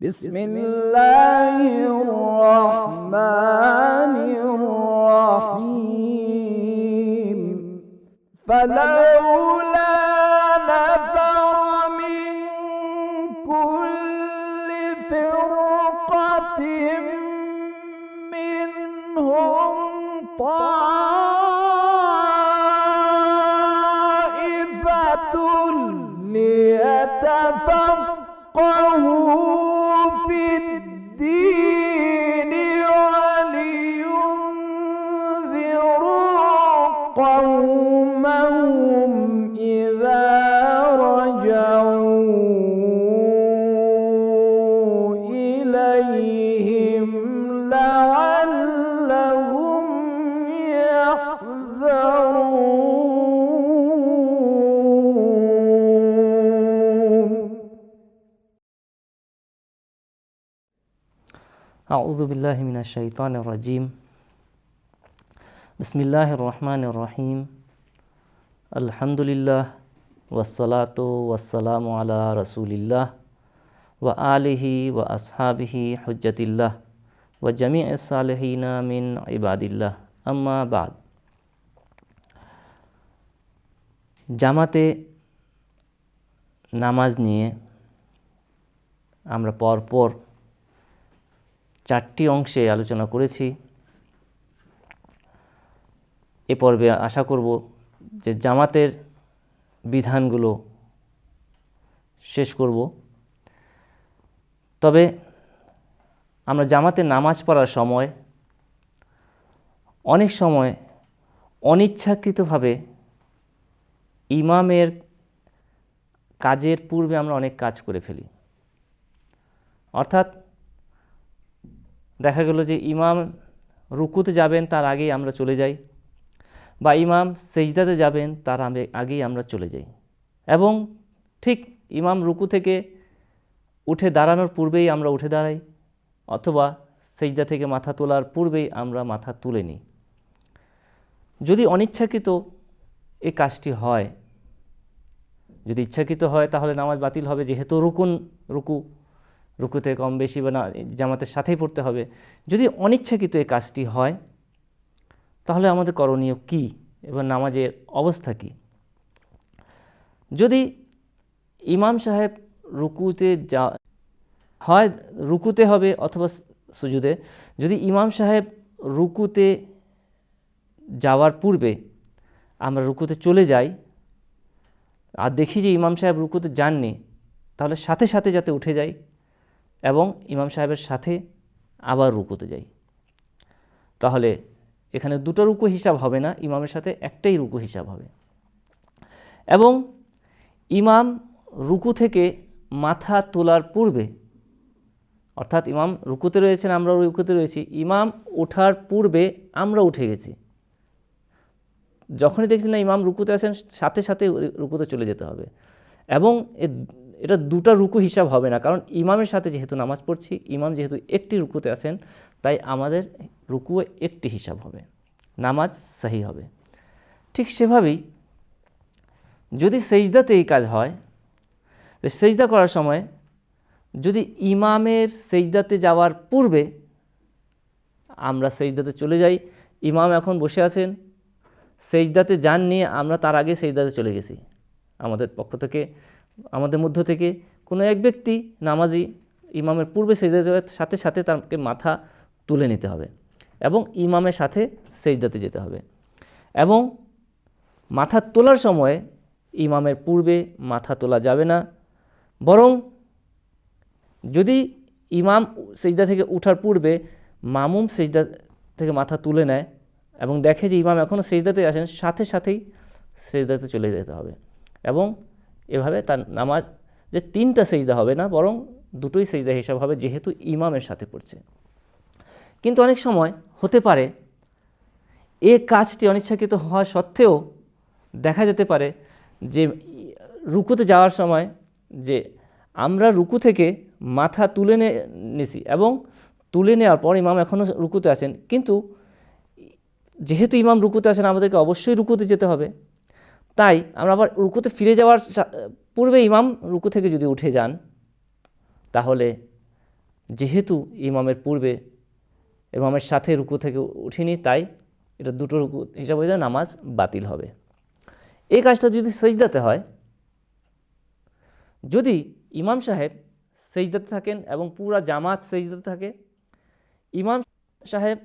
بسم الله الرحمن الرحيم. فلولا قومهم إذا رجعوا إليهم لعلهم يحذرون. أعوذ بالله من الشيطان الرجيم. বিসমিল্লাহ রহমান রহিম আলহামদুলিল্লাহ ওয়াসলাত ওয়াসালাম আলা রসুলিল্লাহ ও আলিহি ও আসহাবিহি হজ্জতিল্লাহ ও জামি সালেহিনা মিন ইবাদিল্লাহ আম্মা জামাতে নামাজ নিয়ে আমরা পরপর চারটি অংশে আলোচনা করেছি। এ পর্বে আশা করব যে জামাতের বিধানগুলো শেষ করব। তবে আমরা জামাতে নামাজ পড়ার সময় অনেক সময় অনিচ্ছাকৃতভাবে ইমামের কাজের পূর্বে আমরা অনেক কাজ করে ফেলি। অর্থাৎ দেখা গেল যে ইমাম রুকুতে যাবেন, তার আগেই আমরা চলে যাই। বা ইমাম সেজদাতে যাবেন, তার আগে- আগেই আমরা চলে যাই। এবং ঠিক ইমাম রুকু থেকে উঠে দাঁড়ানোর পূর্বেই আমরা উঠে দাঁড়াই, অথবা সেজদা থেকে মাথা তোলার পূর্বেই আমরা মাথা তুলে নিই। যদি অনিচ্ছাকৃত এই কাজটি হয়, যদি ইচ্ছাকৃত হয়, তাহলে নামাজ বাতিল হবে, যেহেতু রুকুন রুকু, রুকুতে কম বেশি বা না, জামাতের সাথেই পড়তে হবে। যদি অনিচ্ছাকৃত এই কাজটি হয় তাহলে আমাদের করণীয় কি? এবং নামাজের অবস্থা কি? যদি ইমাম সাহেব রুকুতে যা, হয় রুকুতে হবে অথবা সুজুদে, যদি ইমাম সাহেব রুকুতে যাওয়ার পূর্বে আমরা রুকুতে চলে যাই আর দেখি যে ইমাম সাহেব রুকুতে যাননি, তাহলে সাথে সাথে যাতে উঠে যাই এবং ইমাম সাহেবের সাথে আবার রুকুতে যাই। তাহলে এখানে দুটো রুকু হিসাব হবে না, ইমামের সাথে একটাই রুকু হিসাব হবে। এবং ইমাম রুকু থেকে মাথা তোলার পূর্বে, অর্থাৎ ইমাম রুকুতে রয়েছেন, আমরা রুকুতে রয়েছি, ইমাম ওঠার পূর্বে আমরা উঠে গেছি। যখনই দেখছি না ইমাম রুকুতে আছেন, সাথে সাথে রুকুতে চলে যেতে হবে। এবং এটা দুটা রুকু হিসাব হবে না, কারণ ইমামের সাথে যেহেতু নামাজ পড়ছি, ইমাম যেহেতু একটি রুকুতে আছেন তাই আমাদের রুকুও একটি হিসাব হবে, নামাজ সাহি হবে। ঠিক সেভাবেই যদি সেজদাতে এই কাজ হয় সেজদা করার সময় যদি ইমামের সেজদাতে যাওয়ার পূর্বে আমরা সেজদাতে চলে যাই, ইমাম এখন বসে আছেন, সেজদাতে যান নিয়ে আমরা তার আগে সেজদাতে চলে গেছি। আমাদের পক্ষ থেকে, আমাদের মধ্য থেকে কোনো এক ব্যক্তি নামাজি ইমামের পূর্বে সেজদাতে সাথে সাথে তাকে মাথা তুলে নিতে হবে এবং ইমামের সাথে সেজদাতে যেতে হবে। এবং মাথা তোলার সময় ইমামের পূর্বে মাথা তোলা যাবে না। বরং যদি ইমাম সেজদা থেকে উঠার পূর্বে মামুম সেজদা থেকে মাথা তুলে নেয় এবং দেখে যে ইমাম এখনও সেজদাতে আসেন সাথে সাথেই সেজদাতে চলে যেতে হবে এবং এভাবে তার নামাজ যে তিনটা সেজদা হবে না, বরং দুটোই সেজদা হিসাব হবে যেহেতু ইমামের সাথে পড়ছে। কিন্তু অনেক সময় হতে পারে, এ কাজটি অনিচ্ছাকৃত হওয়া সত্ত্বেও দেখা যেতে পারে যে রুকুতে যাওয়ার সময় যে আমরা রুকু থেকে মাথা তুলে নে, নিছি এবং তুলে নেওয়ার পর ইমাম এখনও রুকুতে আছেন। কিন্তু যেহেতু ইমাম রুকুতে আছেন, আমাদেরকে অবশ্যই রুকুতে যেতে হবে। তাই আমরা আবার রুকুতে ফিরে যাওয়ার পূর্বে ইমাম রুকু থেকে যদি উঠে যান, তাহলে যেহেতু ইমামের পূর্বে ইমামের সাথে রুকু থেকে উঠিনি, তাই এটা দুটো রুকু হিসাবে হয়ে যায়, নামাজ বাতিল হবে। এই কাজটা যদি সেজদাতে হয়, যদি ইমাম সাহেব সেজদাতে থাকেন এবং পুরা জামাত সেজদাতে থাকে, ইমাম সাহেব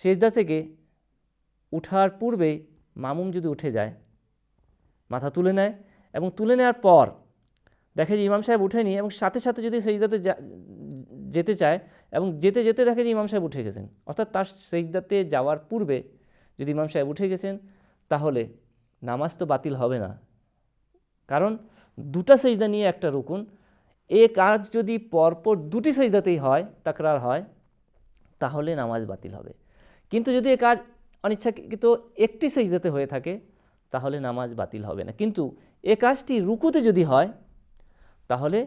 সেজদা থেকে উঠার পূর্বেই মামুম যদি উঠে যায়, মাথা তুলে নেয় এবং তুলে নেওয়ার পর দেখে যে ইমাম সাহেব উঠেনি এবং সাথে সাথে যদি সেজদাতে যেতে চায় এবং যেতে যেতে দেখে যে ইমাম সাহেব উঠে গেছেন। অর্থাৎ তার সেজদাতে যাওয়ার পূর্বে যদি ইমাম সাহেব উঠে গেছেন, তাহলে নামাজ তো বাতিল হবে না। কারণ দুটা সেজদা নিয়ে একটা রুকুন। এ কাজ যদি পরপর দুটি সেজদাতেই হয়, তাকরার হয়, তাহলে নামাজ বাতিল হবে। কিন্তু যদি এ কাজ অনিচ্ছাকৃত একটি সেজদাতে হয়ে থাকে, তাহলে নামাজ বাতিল হবে না। কিন্তু এ কাজটি রুকুতে যদি হয় তাহলে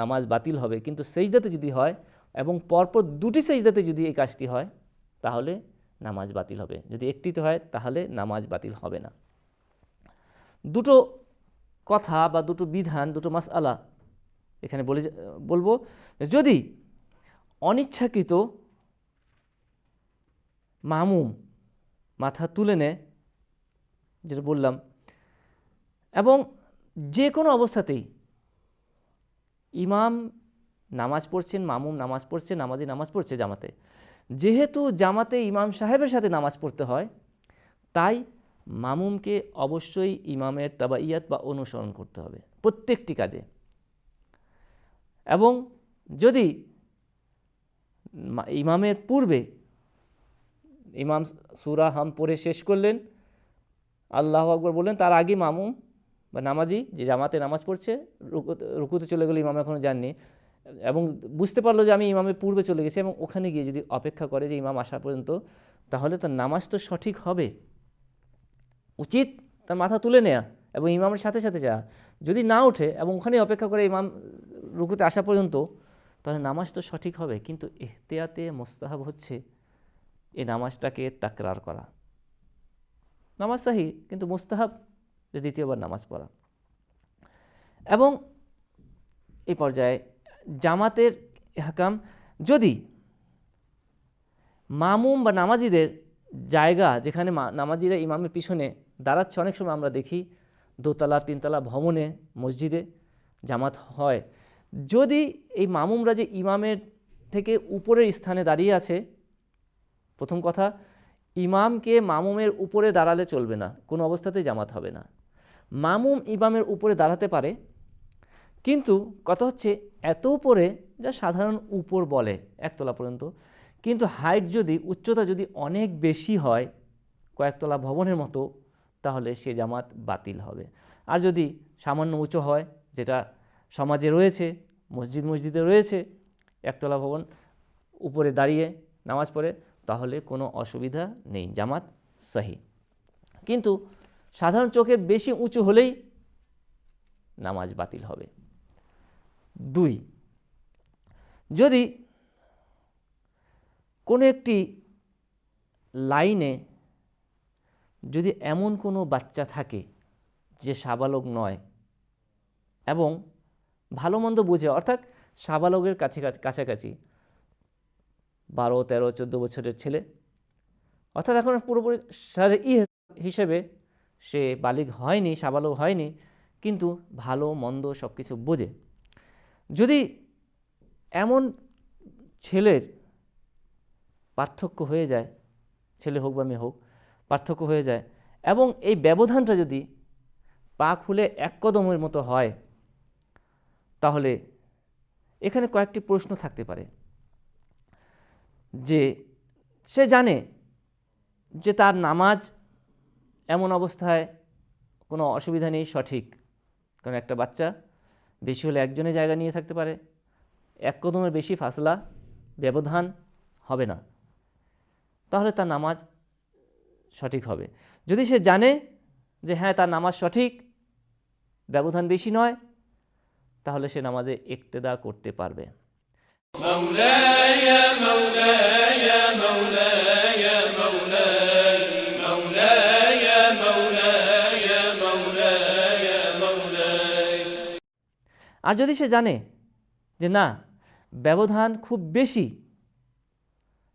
নামাজ বাতিল হবে। কিন্তু সেজদাতে যদি হয় এবং পরপর দুটি সেজদাতে যদি এই কাজটি হয়, তাহলে নামাজ বাতিল হবে। যদি একটিতে হয়, তাহলে নামাজ বাতিল হবে না। দুটো কথা বা দুটো বিধান, দুটো মাসআলা এখানে বলে বলব, যদি অনিচ্ছাকৃত মামুম মাথা তুলে নেয়, যেটা বললাম, এবং যে কোনো অবস্থাতেই ইমাম নামাজ পড়ছেন, মামুম নামাজ পড়ছে, নামাজি নামাজ পড়ছে জামাতে। যেহেতু জামাতে ইমাম সাহেবের সাথে নামাজ পড়তে হয়, তাই মামুমকে অবশ্যই ইমামের তাবাইয়াত বা অনুসরণ করতে হবে প্রত্যেকটি কাজে। এবং যদি ইমামের পূর্বে ইমাম সুরা হাম পড়ে শেষ করলেন, আল্লাহ আকবর বললেন, তার আগে মামুম বা নামাজি যে জামাতে নামাজ পড়ছে রুকুতে চলে গেলে, ইমাম এখনও যাননি। এবং বুঝতে পারল যে আমি ইমামের পূর্বে চলে গেছি এবং ওখানে গিয়ে যদি অপেক্ষা করে যে ইমাম আসা পর্যন্ত, তাহলে তার নামাজ তো সঠিক হবে। উচিত তার মাথা তুলে নেয়া এবং ইমামের সাথে সাথে যাওয়া। যদি না ওঠে এবং ওখানে অপেক্ষা করে ইমাম রুকুতে আসা পর্যন্ত, তাহলে নামাজ তো সঠিক হবে। কিন্তু এহতেয়াতে মোস্তাহাব হচ্ছে এই নামাজটাকে তাকরার করা। নামাজ সাহি, কিন্তু মুস্তাহাব যে দ্বিতীয়বার নামাজ পড়া। এবং এই পর্যায়ে জামাতের হাকাম যদি মামুম বা নামাজিদের জায়গা যেখানে নামাজিরা ইমামের পিছনে দাঁড়াচ্ছে, অনেক সময় আমরা দেখি দোতলা, তিনতলা ভবনে, মসজিদে জামাত হয়। যদি এই মামুমরা যে ইমামের থেকে উপরের স্থানে দাঁড়িয়ে আছে, প্রথম কথা, ইমামকে মামুমের উপরে দাঁড়ালে চলবে না, কোনো অবস্থাতেই জামাত হবে না। মামুম ইমামের উপরে দাঁড়াতে পারে, কিন্তু কথা হচ্ছে এত উপরে যা সাধারণ উপর বলে, একতলা পর্যন্ত। কিন্তু হাইট যদি, উচ্চতা যদি অনেক বেশি হয়, কয়েকতলা ভবনের মতো, তাহলে সে জামাত বাতিল হবে। আর যদি সামান্য উঁচু হয়, যেটা সমাজে রয়েছে, মসজিদ মসজিদে রয়েছে, একতলা ভবন উপরে দাঁড়িয়ে নামাজ পড়ে, তাহলে কোনো অসুবিধা নেই, জামাত সহি। কিন্তু সাধারণ চোখের বেশি উঁচু হলেই নামাজ বাতিল হবে। দুই, যদি কোনো একটি লাইনে যদি এমন কোনো বাচ্চা থাকে যে সাবালক নয় এবং ভালো মন্দ বুঝে, অর্থাৎ সাবালকের কাছে কাছাকাছি বারো, তেরো, চোদ্দ বছরের ছেলে, অর্থাৎ এখন পুরোপুরি সার ই হিসেবে সে বালিগ হয়নি সাবালক হয়নি, কিন্তু ভালো, মন্দ সব কিছু বোঝে। যদি এমন ছেলের পার্থক্য হয়ে যায়, ছেলে হোক বা মেয়ে হোক, পার্থক্য হয়ে যায়, এবং এই ব্যবধানটা যদি পা খুলে এক কদমের মতো হয়, তাহলে এখানে কয়েকটি প্রশ্ন থাকতে পারে। যে সে জানে যে তার নামাজ এমন অবস্থায় কোনো অসুবিধা নেই, সঠিক। কারণ একটা বাচ্চা বেশি হলে একজনে জায়গা নিয়ে থাকতে পারে। এক কদমের বেশি ফাসলা, ব্যবধান হবে না। তাহলে তার নামাজ সঠিক হবে। যদি সে জানে যে হ্যাঁ তার নামাজ সঠিক, ব্যবধান বেশি নয়, তাহলে সে নামাজে একতেদা করতে পারবে। মৌলায় মৌলায় মৌলায় আর যদি সে জানে যে না, ব্যবধান খুব বেশি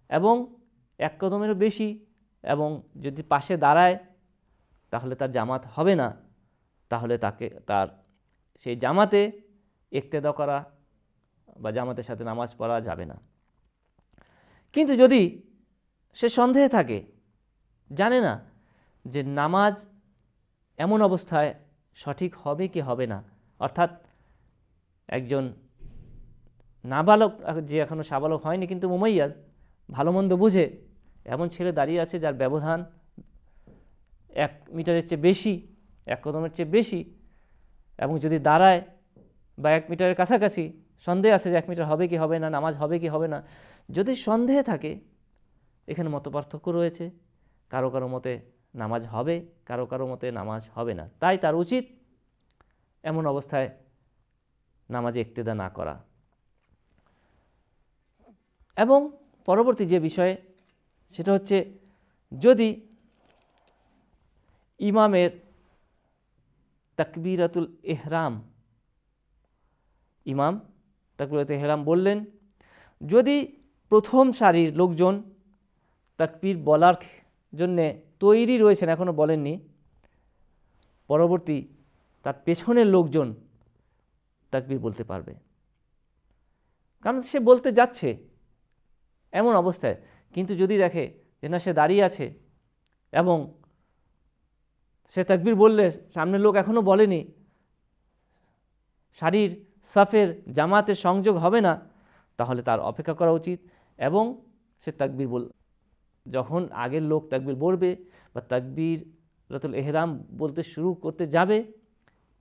এবং এক কদমেরও বেশি এবং যদি পাশে দাঁড়ায়, তাহলে তার জামাত হবে না, তাহলে তাকে, তার সেই জামাতে একতেদা করা বা জামাতের সাথে নামাজ পড়া যাবে না। কিন্তু যদি সে সন্দেহে থাকে, জানে না যে নামাজ এমন অবস্থায় সঠিক হবে কি হবে না, অর্থাৎ একজন নাবালক, যে এখনও সাবালক হয়নি কিন্তু মুমাইয়াজ ভালো মন্দ বুঝে, এমন ছেলে দাঁড়িয়ে আছে যার ব্যবধান এক মিটারের চেয়ে বেশি, এক কদমের চেয়ে বেশি, এবং যদি দাঁড়ায় বা এক মিটারের কাছাকাছি, সন্দেহ আছে যে এক মিটার হবে কি হবে না, নামাজ হবে কি হবে না, যদি সন্দেহে থাকে, এখানে মত পার্থক্য রয়েছে। কারও কারও মতে নামাজ হবে, কারও কারও মতে নামাজ হবে না। তাই তার উচিত এমন অবস্থায় নামাজে একতেদা না করা। এবং পরবর্তী যে বিষয়ে, সেটা হচ্ছে যদি ইমামের তাকবীরাতুল এহরাম, ইমাম তাকবীরাতুল এহরাম বললেন, যদি প্রথম সারির লোকজন তাকবীর বলার জন্যে তৈরি রয়েছেন এখনও বলেননি, পরবর্তী তার পেছনের লোকজন তাকবীর বলতে পারবে। কারণ সে বলতে যাচ্ছে এমন অবস্থায়। কিন্তু যদি দেখে যে না, সে দাঁড়িয়ে আছে এবং সে তাকবীর বললে, সামনের লোক এখনও বলেনি, শাড়ির সাফের জামাতের সংযোগ হবে না, তাহলে তার অপেক্ষা করা উচিত এবং সে তাকবীর বল, যখন আগের লোক তাকবীর বলবে বা তাকবীর রতুল এহরাম বলতে শুরু করতে যাবে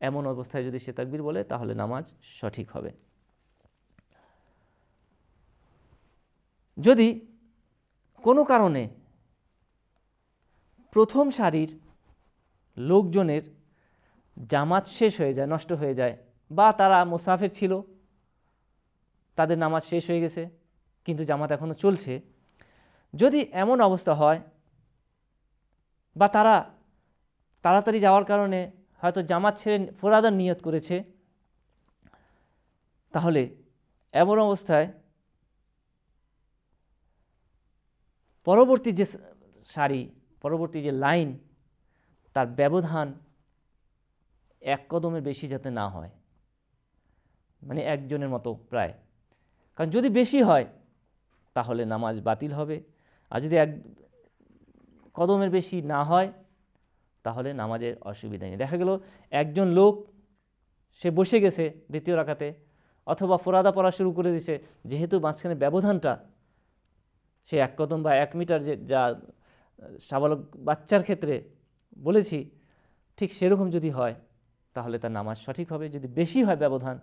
এমন অবস্থায় যদি সে তাকবীর বলে, তাহলে নামাজ সঠিক হবে। যদি কোনো কারণে প্রথম সারির লোকজনের জামাত শেষ হয়ে যায়, নষ্ট হয়ে যায়, বা তারা মুসাফের ছিল, তাদের নামাজ শেষ হয়ে গেছে, কিন্তু জামাত এখনও চলছে, যদি এমন অবস্থা হয়, বা তারা তাড়াতাড়ি যাওয়ার কারণে হয়তো জামাত ছেড়ে ফোরাদার নিয়ত করেছে। তাহলে এমন অবস্থায় পরবর্তী যে সারি, পরবর্তী যে লাইন, তার ব্যবধান এক কদমের বেশি যাতে না হয়। মানে একজনের মতো প্রায়। কারণ যদি বেশি হয়, তাহলে নামাজ বাতিল হবে। আর যদি এক কদমের বেশি না হয় তাহলে নামাজের অসুবিধা নেই। দেখা গেল একজন লোক, সে বসে গেছে দ্বিতীয় রাখাতে অথবা ফোরাদা পড়া শুরু করে দিছে। যেহেতু মাঝখানে ব্যবধানটা, সে এক কদম বা এক মিটার যে, যা, সাবালক বাচ্চার ক্ষেত্রে বলেছি, ঠিক সেরকম যদি হয়, তাহলে তার নামাজ সঠিক হবে। যদি বেশি হয় ব্যবধান,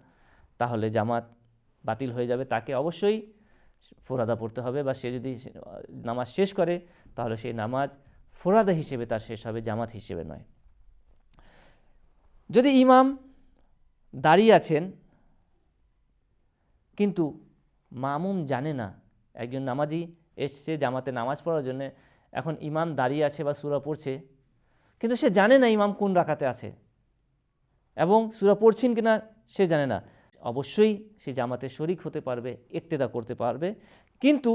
তাহলে জামাত বাতিল হয়ে যাবে। তাকে অবশ্যই ফোরাদা পড়তে হবে বা সে যদি নামাজ শেষ করে, তাহলে সেই নামাজ ফোরাদা হিসেবে তার শেষ হবে, জামাত হিসেবে নয়। যদি ইমাম দাঁড়িয়ে আছেন, কিন্তু মামুম জানে না, একজন নামাজি এসছে জামাতে নামাজ পড়ার জন্য, এখন ইমাম দাঁড়িয়ে আছে বা সুরা পড়ছে, কিন্তু সে জানে না ইমাম কোন রাখাতে আছে এবং সুরা পড়ছেন কিনা সে জানে না। অবশ্যই সে জামাতে শরিক হতে পারবে একতেদা করতে পারবে, কিন্তু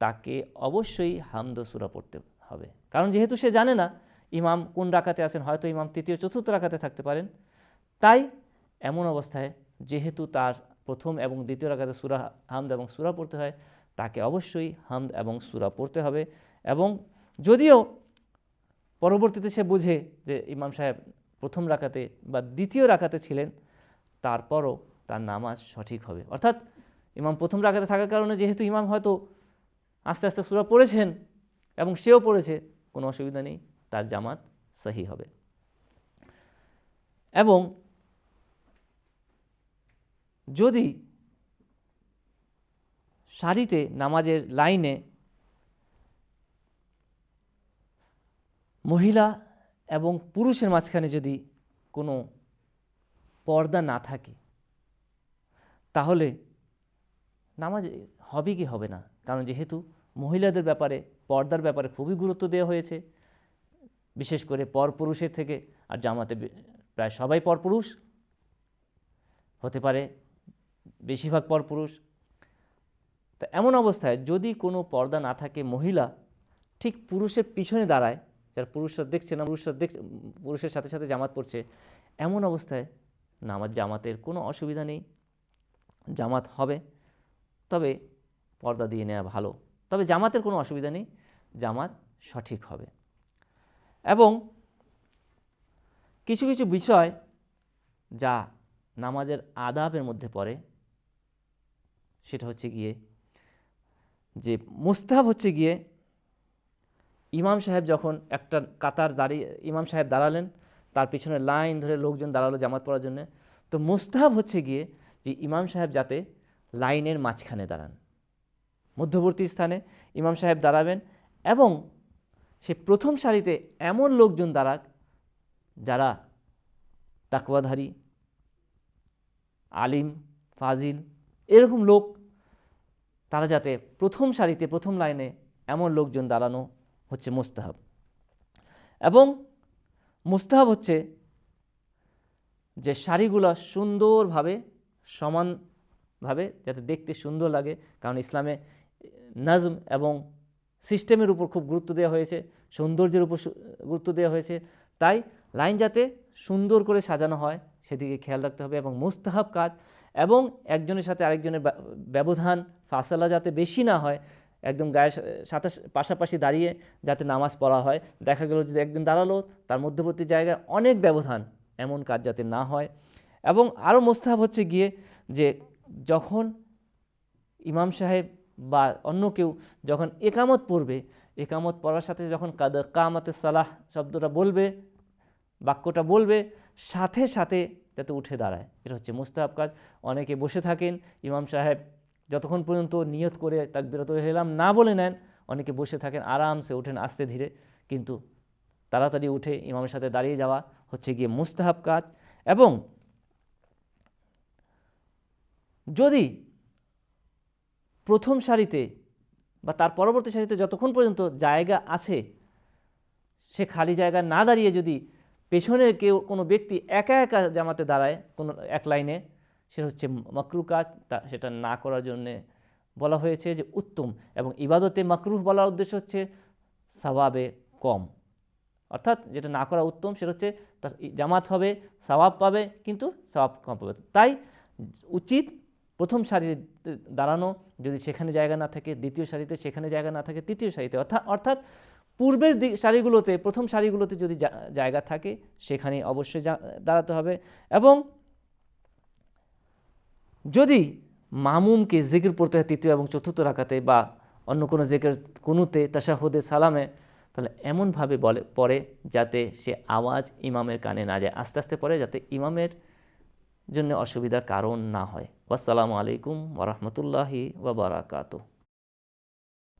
তাকে অবশ্যই হামদ সুরা পড়তে হবে। কারণ যেহেতু সে জানে না, ইমাম কোন রাখাতে আছেন, হয়তো ইমাম তৃতীয়, চতুর্থ রাখাতে থাকতে পারেন। তাই এমন অবস্থায় যেহেতু তার প্রথম এবং দ্বিতীয় রাখাতে সুরা হামদ এবং সুরা পড়তে হয়, তাকে অবশ্যই হামদ এবং সুরা পড়তে হবে। এবং যদিও পরবর্তীতে সে বুঝে যে ইমাম সাহেব প্রথম রাখাতে বা দ্বিতীয় রাখাতে ছিলেন, তারপরও তার নামাজ সঠিক হবে। অর্থাৎ ইমাম প্রথম রাখাতে থাকার কারণে যেহেতু ইমাম হয়তো আস্তে আস্তে সুরা পড়েছেন এবং সেও পড়েছে, কোনো অসুবিধা নেই, তার জামাত সহি হবে। এবং যদি সারিতে নামাজের লাইনে মহিলা এবং পুরুষের মাঝখানে যদি কোনো পর্দা না থাকে, তাহলে নামাজ হবে কি হবে না? কারণ যেহেতু মহিলাদের ব্যাপারে পর্দার ব্যাপারে খুবই গুরুত্ব দেওয়া হয়েছে, বিশেষ করে পরপুরুষের থেকে, আর জামাতে প্রায় সবাই পরপুরুষ। হতে পারে বেশিরভাগ পরপুরুষ। তা এমন অবস্থায় যদি কোনো পর্দা না থাকে মহিলা, ঠিক পুরুষের পিছনে দাঁড়ায়, যারা পুরুষরা দেখছে না, পুরুষরা দেখছে পুরুষের সাথে সাথে জামাত পড়ছে, এমন অবস্থায় নামাজ জামাতের কোনো অসুবিধা নেই। জামাত হবে, তবে পর্দা দিয়ে নেওয়া ভালো। তবে জামাতের কোনো অসুবিধা নেই, জামাত সঠিক হবে। এবং কিছু কিছু বিষয় যা নামাজের আদাবের মধ্যে পড়ে, সেটা হচ্ছে গিয়ে যে মুস্তাহাব হচ্ছে গিয়ে ইমাম সাহেব যখন একটা কাতার দাঁড়িয়ে, ইমাম সাহেব দাঁড়ালেন, তার পিছনে লাইন ধরে লোকজন দাঁড়াল জামাত পড়ার জন্য। তো মুস্তাহাব হচ্ছে গিয়ে যে ইমাম সাহেব যাতে লাইনের মাঝখানে দাঁড়ান। মধ্যবর্তী স্থানে ইমাম সাহেব দাঁড়াবেন এবং সে প্রথম সারিতে এমন লোকজন দাঁড়াক যারা তাকওয়াধারী, আলিম, ফাজিল এরকম লোক, তারা যাতে প্রথম সারিতে, প্রথম লাইনে এমন লোকজন দাঁড়ানো হচ্ছে মোস্তাহাব। এবং মোস্তাহাব হচ্ছে যে শাড়িগুলো সুন্দরভাবে, সমানভাবে যাতে দেখতে সুন্দর লাগে, কারণ ইসলামে নাজম এবং সিস্টেমের উপর খুব গুরুত্ব দেওয়া হয়েছে, সৌন্দর্যের উপর গুরুত্ব দেওয়া হয়েছে। তাই লাইন যাতে সুন্দর করে সাজানো হয়, সেদিকে খেয়াল রাখতে হবে এবং মুস্তাহাব কাজ এবং একজনের সাথে আরেকজনের ব্যা- ব্যবধান, ফাসালা যাতে বেশি না হয়, একদম গায়ের সাথে পাশাপাশি দাঁড়িয়ে যাতে নামাজ পড়া হয়। দেখা গেল যদি একজন দাঁড়াল, তার মধ্যবর্তী জায়গায় অনেক ব্যবধান, এমন কাজ যাতে না হয়। এবং আরও মোস্তাহাব হচ্ছে গিয়ে যে যখন ইমাম সাহেব বা অন্য কেউ যখন একামত পড়বে, একামত পড়ার সাথে যখন কাদ, কামাতে সালাহ শব্দটা বলবে, বাক্যটা বলবে, সাথে সাথে যাতে উঠে দাঁড়ায়। এটা হচ্ছে মুস্তাহাব কাজ। অনেকে বসে থাকেন, ইমাম সাহেব যতক্ষণ পর্যন্ত নিয়ত করে তাকবিরত হেলাম না বলে নেন, অনেকে বসে থাকেন, আরামসে ওঠেন আস্তে ধীরে। কিন্তু তাড়াতাড়ি উঠে ইমামের সাথে দাঁড়িয়ে যাওয়া হচ্ছে গিয়ে মুস্তাহাব কাজ। এবং যদি প্রথম সারিতে বা তার পরবর্তী সারিতে যতক্ষণ পর্যন্ত জায়গা আছে, সে খালি জায়গা না দাঁড়িয়ে যদি পেছনে কেউ কোনো ব্যক্তি একা একা জামাতে দাঁড়ায়, কোনো এক লাইনে, সেটা হচ্ছে মাকরু কাজ, তা সেটা না করার জন্যে বলা হয়েছে যে উত্তম এবং ইবাদতে মাকরুহ বলার উদ্দেশ্য হচ্ছে সবাবে কম। অর্থাৎ যেটা না করা উত্তম, সেটা হচ্ছে তার জামাত হবে, সওয়াব পাবে, কিন্তু সওয়াব কম পাবে। তাই উচিত প্রথম সারিতে দাঁড়ানো, যদি সেখানে জায়গা না থাকে, দ্বিতীয় সারিতে সেখানে জায়গা না থাকে, তৃতীয় সারিতে। অর্থাৎ অর্থাৎ পূর্বের সারিগুলোতে, প্রথম সারিগুলোতে যদি জায়গা থাকে, সেখানে অবশ্যই দাঁড়াতে হবে। এবং যদি মামুমকে জিকির পড়তে হয় তৃতীয় এবং চতুর্থ রাখাতে বা অন্য কোনো জিকির কুনুতে, তাশাহুদে, সালামে, তাহলে এমনভাবে বলে, পড়ে যাতে সে আওয়াজ ইমামের কানে না যায়। আস্তে আস্তে পড়ে যাতে ইমামের জন্য অসুবিধার কারণ না হয়। والسلام عليكم ورحمة الله وبركاته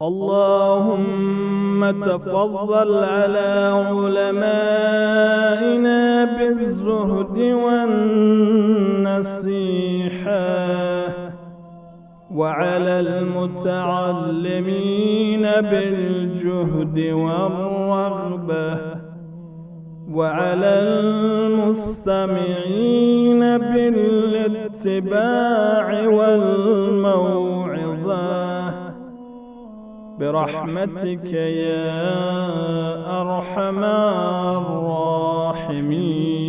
اللهم تفضل على علمائنا بالزهد والنصيحة وعلى المتعلمين بالجهد والرغبه وعلى المستمعين بالاتباع والموعظة. برحمتك يا أرحم الراحمين.